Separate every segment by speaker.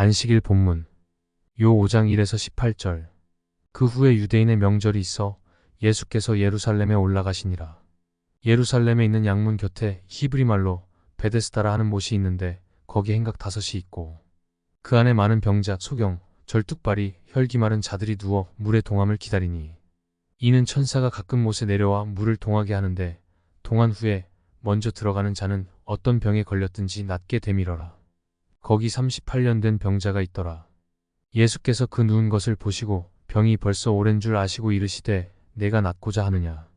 Speaker 1: 안식일 본문 요 5장 1에서 18절 그 후에 유대인의 명절이 있어 예수께서 예루살렘에 올라가시니라. 예루살렘에 있는 양문 곁에 히브리 말로 베데스다라 하는 못이 있는데 거기 행각 다섯이 있고 그 안에 많은 병자, 소경, 절뚝발이, 혈기 마른 자들이 누워 물의 동함을 기다리니 이는 천사가 가끔 못에 내려와 물을 동하게 하는데 동한 후에 먼저 들어가는 자는 어떤 병에 걸렸든지 낫게 되밀어라. 거기 38년 된 병자가 있더라. 예수께서 그 누운 것을 보시고 병이 벌써 오랜 줄 아시고 이르시되 내가 낫고자 하느냐.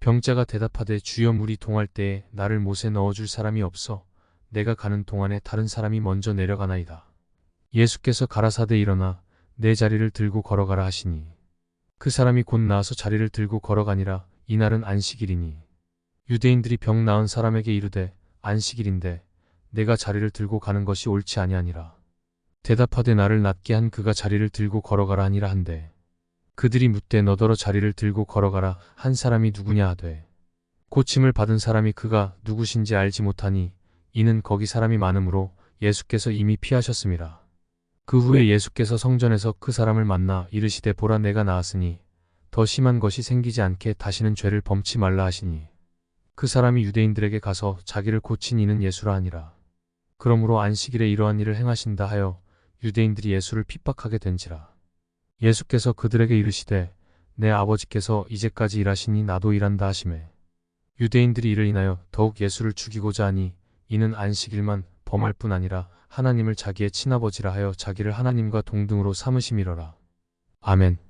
Speaker 1: 병자가 대답하되 주여 물이 동할 때에 나를 못에 넣어줄 사람이 없어 내가 가는 동안에 다른 사람이 먼저 내려가나이다. 예수께서 가라사대 일어나 내 자리를 들고 걸어가라 하시니 그 사람이 곧 나와서 자리를 들고 걸어가니라 이날은 안식일이니 유대인들이 병 나은 사람에게 이르되 안식일인데 내가 자리를 들고 가는 것이 옳지 아니하니라. 대답하되 나를 낫게 한 그가 자리를 들고 걸어가라 하니라 한데 그들이 묻되 너더러 자리를 들고 걸어가라 한 사람이 누구냐 하되 고침을 받은 사람이 그가 누구신지 알지 못하니 이는 거기 사람이 많으므로 예수께서 이미 피하셨음이라. 그 후에 예수께서 성전에서 그 사람을 만나 이르시되 보라 내가 나았으니 더 심한 것이 생기지 않게 다시는 죄를 범치 말라 하시니 그 사람이 유대인들에게 가서 자기를 고친 이는 예수라 하니라. 그러므로 안식일에 이러한 일을 행하신다 하여 유대인들이 예수를 핍박하게 된지라. 예수께서 그들에게 이르시되 내 아버지께서 이제까지 일하시니 나도 일한다 하시매 유대인들이 이를 인하여 더욱 예수를 죽이고자 하니 이는 안식일만 범할 뿐 아니라 하나님을 자기의 친아버지라 하여 자기를 하나님과 동등으로 삼으심이러라. 아멘.